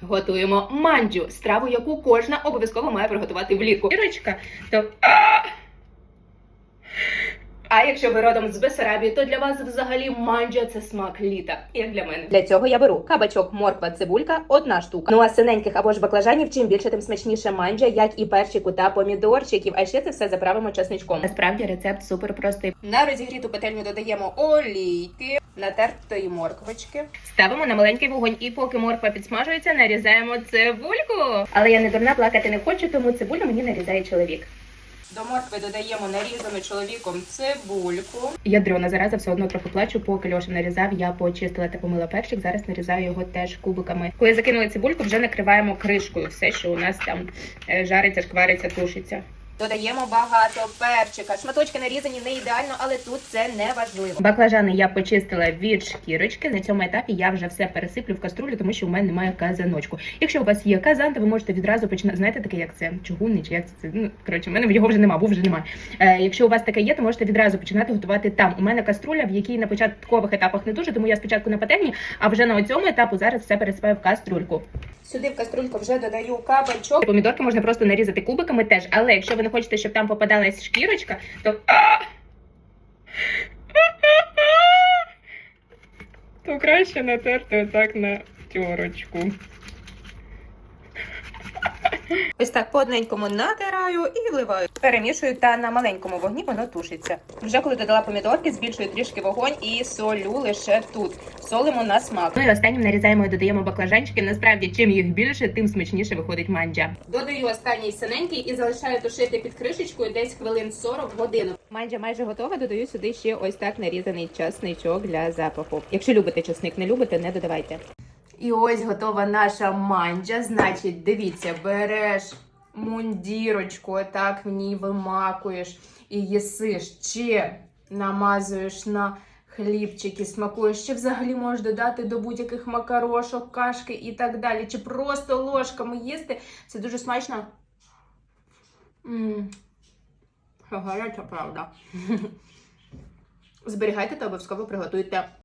Готуємо манджу, страву, яку кожна обов'язково має приготувати влітку. Ірочка, то. А якщо ви родом з Бесарабії, то для вас взагалі манджа це смак літа, як для мене. Для цього я беру кабачок, морква, цибулька, одна штука. Ну а синеньких або ж баклажанів, чим більше, тим смачніше манджа, як і перчику та помідорчиків. А ще це все заправимо чесничком. Насправді рецепт супер простий. На розігріту пательню додаємо олійки, натертої морквочки. Ставимо на маленький вогонь, і поки морква підсмажується, нарізаємо цибульку. Але я не дурна плакати не хочу, тому цибулю мені нарізає чоловік. До моркви додаємо нарізану чоловіком цибульку. Ядрена зараза все одно трохи плачу, поки Льоша нарізав, я почистила та помила перчик. Зараз нарізаю його теж кубиками. Коли закинули цибульку, вже накриваємо кришкою. Все, що у нас там е, жариться, шквариться, тушиться. Додаємо багато перчика. Шматочки нарізані не ідеально, але тут це не важливо. Баклажани я почистила від шкірочки. На цьому етапі я вже все пересиплю в каструлю, тому що у мене немає казаночку. Якщо у вас є казан, то ви можете відразу починати. Знаєте, таке як це чугунний чи як це ну коротше, в мене його вже нема, був вже немає. Е, якщо у вас таке є, то можете відразу починати готувати там. У мене каструля, в якій на початкових етапах не дуже, тому я спочатку на пательні, а вже на цьому етапу зараз все пересипаю в каструльку. Сюди в каструльку вже додаю кабачок. Помідорки можна просто нарізати кубиками теж, але якщо ви не хочете, щоб там попадалась шкірочка, то. То краще натерти отак на тьорочку. Ось так по одненькому натираю і вливаю. Перемішую та на маленькому вогні воно тушиться. Вже коли додала помідорки, збільшую трішки вогонь і солю лише тут. Солимо на смак. Ну і останнім нарізаємо і додаємо баклажанчики. Насправді, чим їх більше, тим смачніше виходить манджа. Додаю останній синенький і залишаю тушити під кришечкою десь хвилин 40 годину. Манджа майже готова. Додаю сюди ще ось так нарізаний часничок для запаху. Якщо любите часник, не любите, не додавайте. І ось готова наша манджа. Значить, дивіться, береш мундірочку, отак в ній вимакуєш і їсиш, чи намазуєш на хлібчики, смакуєш, чи взагалі можеш додати до будь-яких макарошок, кашки і так далі, чи просто ложками їсти. Це дуже смачно. Гаряча правда. Зберігайте та обов'язково приготуйте